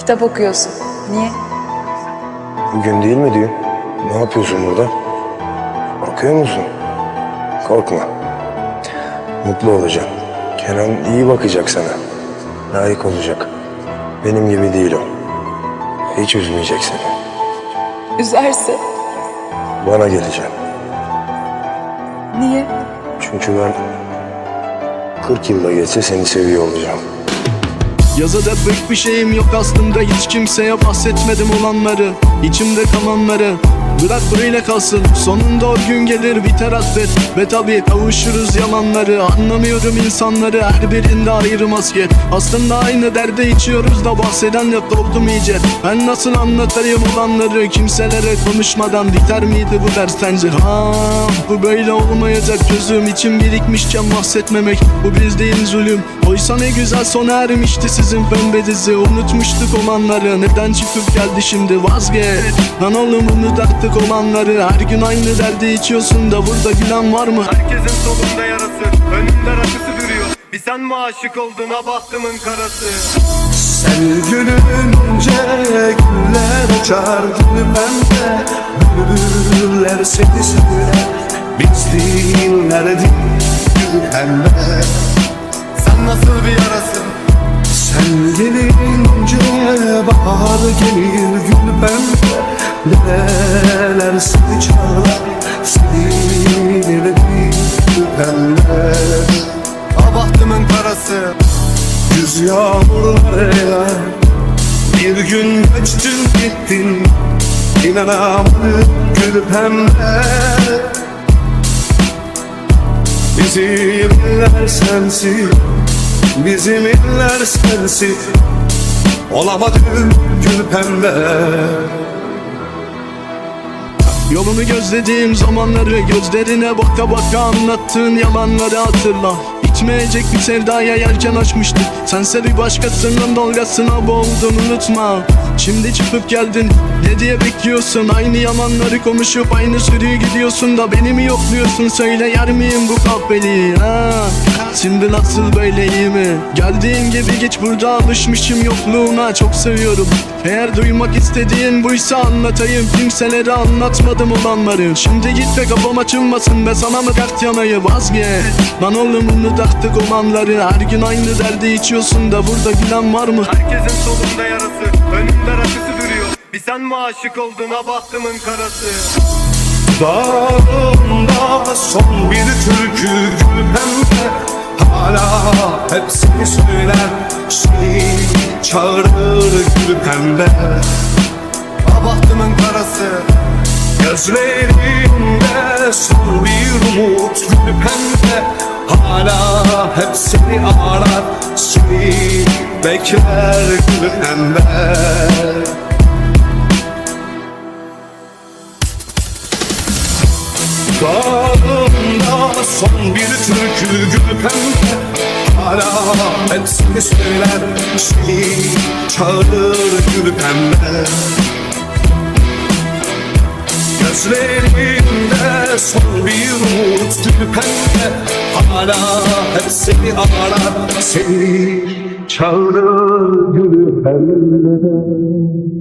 Kitap okuyorsun. Niye? Bugün değil mi düğün? Ne yapıyorsun burada? Korkuyor musun? Korkma. Mutlu olacaksın. Kenan iyi bakacak sana. Layık olacak. Benim gibi değil o. Hiç üzmeyecek seni. Üzerse. Bana geleceksin. Niye? Çünkü ben 40 yılda geçse seni seviyor olacağım. Yazıda pek bir şeyim yok aslında. Hiç kimseye bahsetmedim olanları İçimde kalanları Bırak burayla kalsın Sonunda o gün gelir biter hasret. Ve tabi kavuşuruz yalanları Anlamıyorum insanları. Her birinde ayrı maske. Aslında aynı derde içiyoruz da Bahseden yok oldum iyice. Ben nasıl anlatayım olanları? Kimselere konuşmadan biter miydi bu ders sence? Ha, bu böyle olmayacak gözüm için birikmişken bahsetmemek. Bu biz değil zulüm. Oysa ne güzel sona ermişti sizin pembe dizi. Unutmuştuk olanları Neden çıkıp geldi şimdi? Vazgeç. Lan oğlum unut artık olanları Her gün aynı derdi içiyorsun da Burada gülen var mı? Herkesin solunda yarası Önümde rakısı duruyor. Bir sen mi aşık oldun ha bahtımın karası? Sen gülünce güller açar gülmemde Bülbüller seni söyler Biz dinlerdik gül pembe Sen nasıl bir yarasın? Sen gelince bahar gelir gül pembe karası Yüz yağmurlarıyla Bir gün göçtün gittin. İnanamadım gül pembe Bizim iller sensin Bizim iller sensin. Olamadım gül pembe Yolunu gözlediğim zamanları Gözlerine baka baka anlattığın yalanları hatırla Bitmeyecek bir sevdaya yelken açmıştık Sense bir başkasının dalgasına boğuldun unutma. Şimdi çıkıp geldin ne diye bekliyorsun? Aynı yalanları konuşup aynı sürüyü gidiyorsun da Beni mi yokluyorsun? Söyle yer miyim bu kahveliği ha? Şimdi nasıl böyle iyi mi? Geldiğin gibi geç burada alışmışım yokluğuna. Çok seviyorum. Eğer duymak istediğin buysa anlatayım. Kimselere anlatmadım olanları. Şimdi git ve kafam açılmasın be sana mı dert yanayı? Vazgeç. Lan oğlum unut artık olanları Her gün aynı derdi içiyorsun da burada gülen var mı? Herkesin solunda yarası. Önümde rakısı duruyor. Bir sen mi aşık oldun? Ha bahtımın karası. Dağımda son bir türkü gül pembe Hala hep seni söyler Seni çağırır gül pembe. Ha bahtımın karası Gözlerinde son bir umut gül pembe. Hala hep seni arar Seni bekler gül pembe. Bağımda son bir türkü gül Hala hep söyler Seni çağırır gül pembe Gözlerinde son bir umut gül Hala hep seni arar Seni çağırır gül pembe